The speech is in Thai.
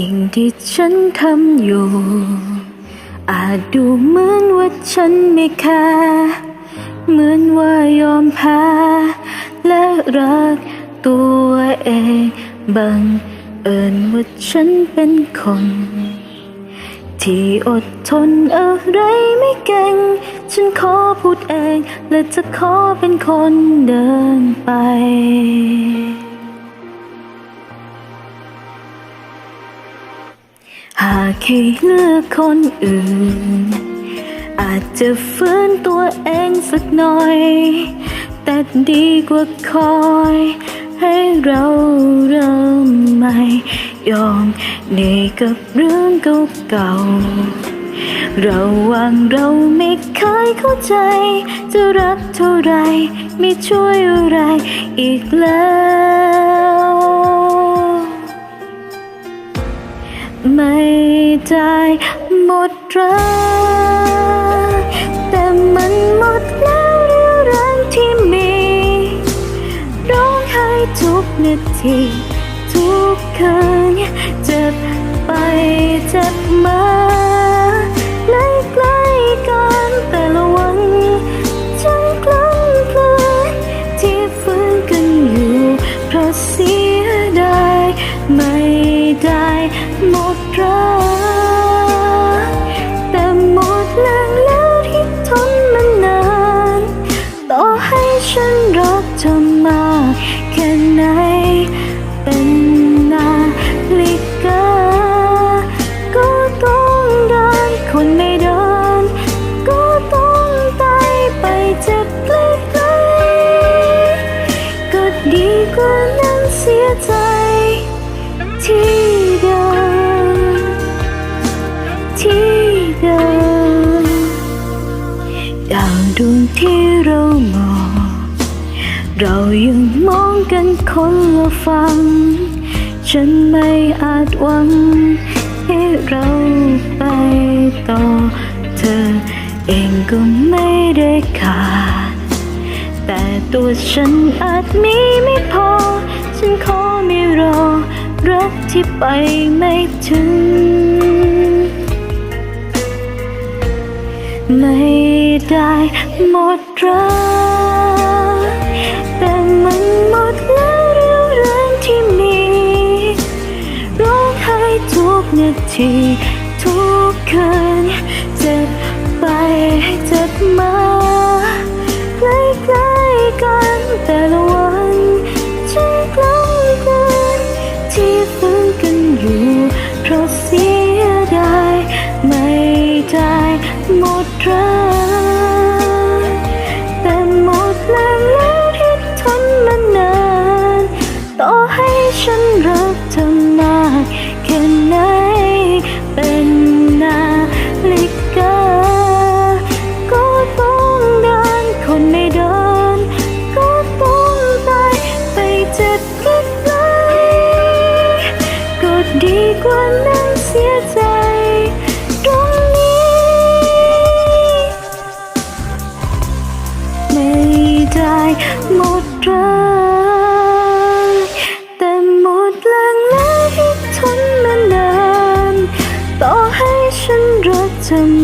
สิ่งที่ฉันทำอยู่ อาจดูเหมือนว่าฉันไม่แคร์เหมือนว่ายอมแพ้และรักตัวเองบังเอิญว่าฉันเป็นคน ที่อดทนอะไรไม่เก่ง ฉันขอพูดเอง และจะขอเป็นคนเดินไป หากให้เลือกคนอื่น อาจจะฟื้นตัวเองสักหน่อย แต่ดีกว่าคอย ให้เราเริ่มใหม่ ยอมเหนื่อยกับเรื่องเก่าๆระหว่างเราไม่เคยเข้าใจ จะรักเท่าไร ไม่ช่วยอะไรอีกแล้ว ไม่ได้หมดรักแต่มันหมดแล้วเรี่ยวแรงที่มีร้องไห้ทุกนาทีทุกคืนเจ็บไปเจ็บมา หมดรักแต่หมดแรงแล้วที่ทนมานานต่อให้ฉันรักเธอมากแค่ไหนเป็นนาฬิกาก็ต้องเดินคนไม่เดิน ก็ต้องตายไปเจ็บใกล้ๆก็ดีกว่านั้นเสียใจที่ ดาวดวงที่เรามอง เรายังมองกันคนละฝั่งฉันไม่อาจหวัง ให้เราไปต่อ เธอเองก็ไม่ได้ขาด แต่ตัวฉันอาจมีไม่พอ ฉันขอไม่รอ รักที่ไปไม่ถึง ไม่ ได้หมดรักแต่มันหมดแล้วเรี่ยวแรงที่มีร้องไห้ทุกนาที ทุกคืนเจ็บไปเจ็บมาใกล้ๆกันแต่ละวันฉันกลั้นกลืนที่ฟื้ ให้ น